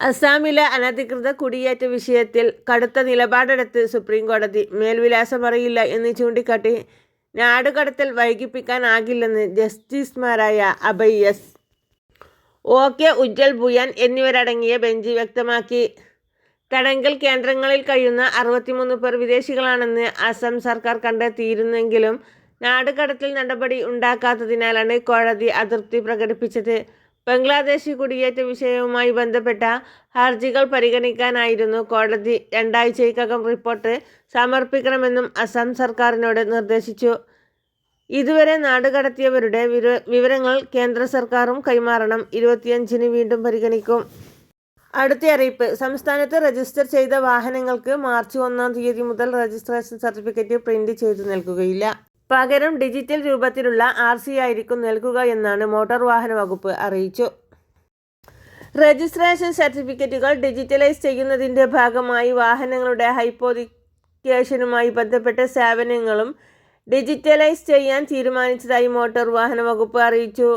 അസാമിലെ അനധികൃത കുടിയേറ്റ വിഷയത്തിൽ കടുത്ത നിലപാടെടുത്ത് സുപ്രീംകോടതി മേൽവിലാസം അറിയില്ല എന്ന് ചൂണ്ടിക്കാട്ടി നാടുകടത്തൽ വൈകിപ്പിക്കാനാകില്ലെന്ന് ജസ്റ്റിസുമാരായ അഭയ് എസ്. ഒ. കെ. ഉജ്ജൽ ഭുയാൻ എന്നിവരടങ്ങിയ ബെഞ്ച് വ്യക്തമാക്കി. തടങ്കൽ കേന്ദ്രങ്ങളിൽ കഴിയുന്ന അറുപത്തിമൂന്ന് പേർ വിദേശികളാണെന്ന് അസം സർക്കാർ കണ്ടെത്തിയിരുന്നെങ്കിലും നാടുകടത്തൽ നടപടി ഉണ്ടാക്കാത്തതിനാലാണ് കോടതി അതൃപ്തി പ്രകടിപ്പിച്ചത്. ബംഗ്ലാദേശ് കുടിയേറ്റ വിഷയവുമായി ബന്ധപ്പെട്ട ഹർജികൾ പരിഗണിക്കാനായിരുന്നു കോടതി. രണ്ടാഴ്ചയ്ക്കകം റിപ്പോർട്ട് സമർപ്പിക്കണമെന്നും അസം സർക്കാരിനോട് നിർദ്ദേശിച്ചു. ഇതുവരെ നാടുകടത്തിയവരുടെ വിവ- വിവരങ്ങൾ കേന്ദ്ര സർക്കാരും കൈമാറണം. ഇരുപത്തിയഞ്ചിന് വീണ്ടും പരിഗണിക്കും. അടുത്ത അറിയിപ്പ്. സംസ്ഥാനത്ത് രജിസ്റ്റർ ചെയ്ത വാഹനങ്ങൾക്ക് മാർച്ച് ഒന്നാം തീയതി മുതൽ രജിസ്ട്രേഷൻ സർട്ടിഫിക്കറ്റ് പ്രിന്റ് ചെയ്തു നൽകുകയില്ല പകരം ഡിജിറ്റൽ രൂപത്തിലുള്ള ആർ സി ആയിരിക്കും നൽകുക എന്നാണ് മോട്ടോർ വാഹന വകുപ്പ് അറിയിച്ചു. രജിസ്ട്രേഷൻ സർട്ടിഫിക്കറ്റുകൾ ഡിജിറ്റലൈസ് ചെയ്യുന്നതിന്റെ ഭാഗമായി വാഹനങ്ങളുടെ ഹൈപ്പോതിക്കേഷനുമായി ബന്ധപ്പെട്ട സേവനങ്ങളും ഡിജിറ്റലൈസ് ചെയ്യാൻ തീരുമാനിച്ചതായി മോട്ടോർ വാഹന വകുപ്പ് അറിയിച്ചു.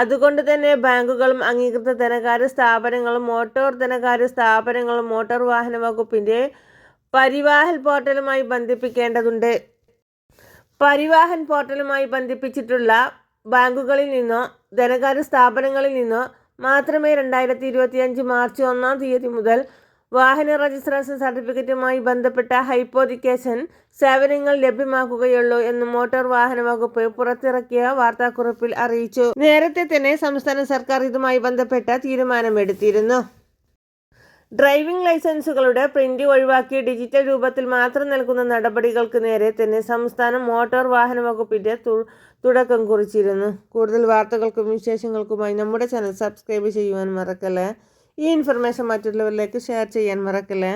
അതുകൊണ്ട് തന്നെ ബാങ്കുകളും അംഗീകൃത ധനകാര്യ സ്ഥാപനങ്ങളും മോട്ടോർ ധനകാര്യ സ്ഥാപനങ്ങളും മോട്ടോർ വാഹന വകുപ്പിന്റെ പരിവാഹൽ പോർട്ടലുമായി ബന്ധിപ്പിക്കേണ്ടതുണ്ട്. പരിവാഹൻ പോർട്ടലുമായി ബന്ധിപ്പിച്ചിട്ടുള്ള ബാങ്കുകളിൽ നിന്നോ ധനകാര്യ സ്ഥാപനങ്ങളിൽ നിന്നോ മാത്രമേ രണ്ടായിരത്തി ഇരുപത്തിയഞ്ച് മാർച്ച് ഒന്നാം തീയതി മുതൽ വാഹന രജിസ്ട്രേഷൻ സർട്ടിഫിക്കറ്റുമായി ബന്ധപ്പെട്ട ഹൈപ്പോതിക്കേഷൻ സേവനങ്ങൾ ലഭ്യമാക്കുകയുള്ളൂ എന്ന് മോട്ടോർ വാഹന വകുപ്പ് പുറത്തിറക്കിയ വാർത്താക്കുറിപ്പിൽ അറിയിച്ചു. നേരത്തെ തന്നെ സംസ്ഥാന സർക്കാർ ഇതുമായി ബന്ധപ്പെട്ട തീരുമാനമെടുത്തിരുന്നു. ഡ്രൈവിംഗ് ലൈസൻസുകളുടെ പ്രിന്റ് ഒഴിവാക്കി ഡിജിറ്റൽ രൂപത്തിൽ മാത്രം നൽകുന്ന നടപടികൾക്ക് നേരെ തന്നെ സംസ്ഥാന മോട്ടോർ വാഹന വകുപ്പിന്റെ തുടക്കം കുറിച്ചിരുന്നു. കൂടുതൽ വാർത്തകൾക്കും വിശേഷങ്ങൾക്കുമായി നമ്മുടെ ചാനൽ സബ്സ്ക്രൈബ് ചെയ്യുവാൻ മറക്കല്ലേ? ഈ ഇൻഫർമേഷൻ മറ്റുള്ളവരിലേക്ക് ഷെയർ ചെയ്യാൻ മറക്കല്ലേ?